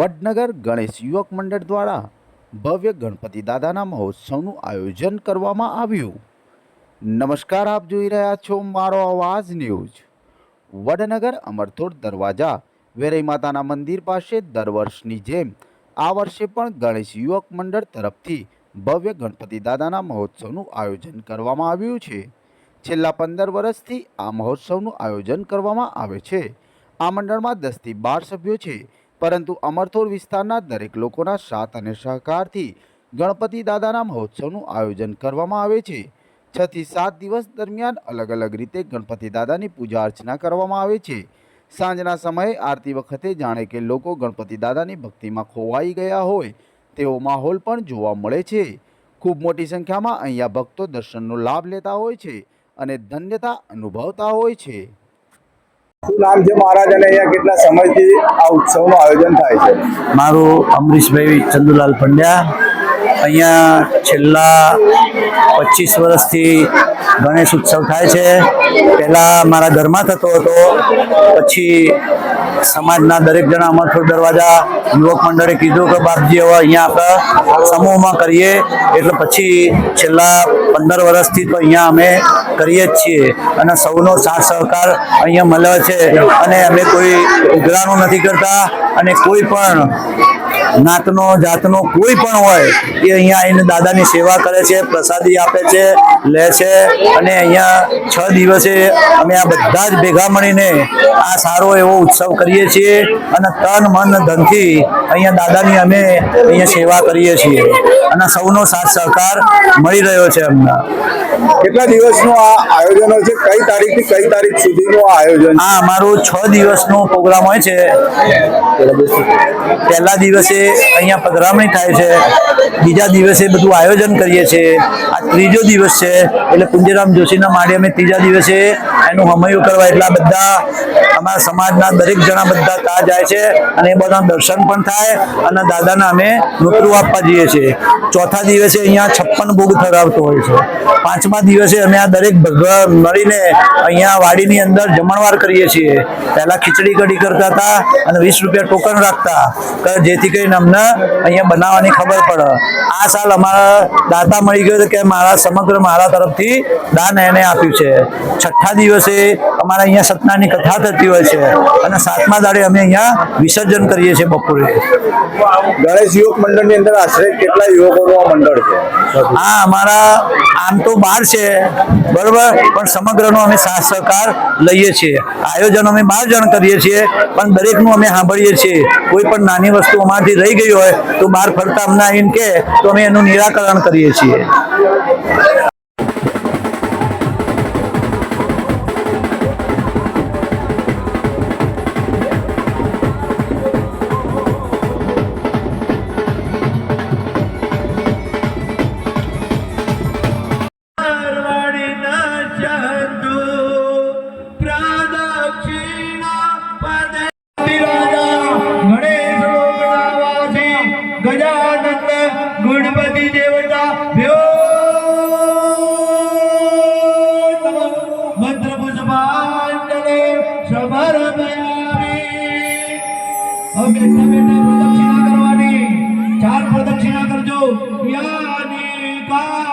વડનગર ગણેશ યુવક મંડળ દ્વારા ભવ્ય ગણપતિ દાદાના મહોત્સવનું આયોજન કરવામાં આવ્યું. નમસ્કાર, આપ જોઈ રહ્યા છો મારો અવાજ ન્યૂઝ. વડનગર અમરથોડ દરવાજા, વેરઈ માતાના મંદિર પાસે દર વર્ષની જેમ આ વર્ષે પણ ગણેશ યુવક મંડળ તરફથી ભવ્ય ગણપતિ દાદાના મહોત્સવનું આયોજન કરવામાં આવ્યું છે. છેલ્લા પંદર વર્ષથી આ મહોત્સવનું આયોજન કરવામાં આવે છે. આ મંડળમાં દસથી બાર સભ્યો છે. પરંતુ અમરથોડ વિસ્તારના દરેક લોકોના સાથ અને સહકારથી ગણપતિ દાદાના મહોત્સવનું આયોજન કરવામાં આવે છે. છથી સાત દિવસ દરમિયાન અલગ અલગ રીતે ગણપતિ દાદાની પૂજા અર્ચના કરવામાં આવે છે. સાંજના સમયે આરતી વખતે જાણે કે લોકો ગણપતિ દાદાની ભક્તિમાં ખોવાઈ ગયા હોય તેવો માહોલ પણ જોવા મળે છે. ખૂબ મોટી સંખ્યામાં અહીંયા ભક્તો દર્શનનો લાભ લેતા હોય છે અને ધન્યતા અનુભવતા હોય છે. નામ છે મહારાજ અને અહીંયા કેટલા સમયથી આ ઉત્સવનું આયોજન થાય છે? મારું અમરીશભાઈ ચંદુલાલ પંડ્યા. અહીંયા છેલ્લા પચીસ વર્ષથી ગણેશ ઉત્સવ થાય છે. પહેલાં મારા ઘરમાં થતો હતો. પછી સમાજના દરેક જણા અમરખોડ દરવાજા યુવક મંડળે કીધું કે, બાપજી, હવે અહીંયા આપણે સમૂહમાં કરીએ. એટલે પછી છેલ્લા પંદર વર્ષથી તો અહીંયા અમે કરીએ જ છીએ. અને સૌનો સાથ સહકાર અહીંયા મળે છે. અને અમે કોઈ ઉઘરાણું નથી કરતા. અને કોઈ પણ નાતનો જાતનો કોઈ પણ હોય એ અહીંયા એને દાદાની સેવા કરે છે પ્રસાદી આપે છે લે છે. અને અહીંયા છ દિવસે અમે આ બધા જ ભેગા મળીને આ સારો એવો ઉત્સવ કરીએ છીએ અને તન મન ધનથી અહીંયા દાદાની અમે અહીંયા સેવા કરીએ છીએ. અને સૌનો સાથ સહકાર મળી રહ્યો છે અમને. કેટલા દિવસનું આ આયોજન હોય છે? કઈ તારીખથી કઈ તારીખ સુધીનું આ આયોજન હા અમારું છ દિવસનો પ્રોગ્રામ હોય છે. પહેલા દિવસે અહીંયા પધરામણી થાય છે. બીજા દિવસે બધું આયોજન કરીએ છીએ. આ ત્રીજો દિવસ છે. એટલે પુંજરામ જોશીના માળે અમે ત્રીજા દિવસે એનું હમૈયું કરવા એટલા બધા અમારા સમાજના દરેક જણા બધા ત્યાં જાય છે અને એ બધા દર્શન પણ થાય અને દાદાને અમે નોતરું આપવા જઈએ છીએ. ચોથા દિવસે અહીંયા છપ્પન ભોગ ધરાવતો હોય છે. પાંચમા દિવસે અમે આ દરેક મળીને અહીંયા વાડીની અંદર જમણવાર કરીએ છીએ. પહેલા ખીચડી કઢી કરતા હતા અને વીસ રૂપિયા ટોકન રાખતા. જેથી કરીને અમને અહીંયા બનાવવાની ખબર પડે. આ સાલ અમારા દાતા મળી ગયો કે મારા સમગ્ર મારા તરફથી દાન એને આપ્યું છે. છઠ્ઠા દિવસે અમારા અહીંયા સતનાની કથા થતી હોય છે અને સાતમા દાડે અમે અહીંયા વિસર્જન કરીએ છીએ બપોરે. ગણેશ યુવક મંડળની અંદર આશરે કેટલા યુવકોનું આ મંડળ છે? હા અમારા આમ તો બાર છે બરોબર? પણ સમગ્રનો અમે સાથ સહકાર લઈએ છીએ. આયોજન અમે બાર જણ કરીએ છીએ પણ દરેકનું અમે સાંભળીએ છીએ. કોઈ પણ નાની વસ્તુ અમારાથી રહી ગઈ હોય તો બહાર ફરતા અમને આવીને કે તો અમે એનું નિરાકરણ કરીએ છીએ. બેઠા બેઠા પ્રદક્ષિણા કરવાની ચાર પ્રદક્ષિણા કરજો યાની કા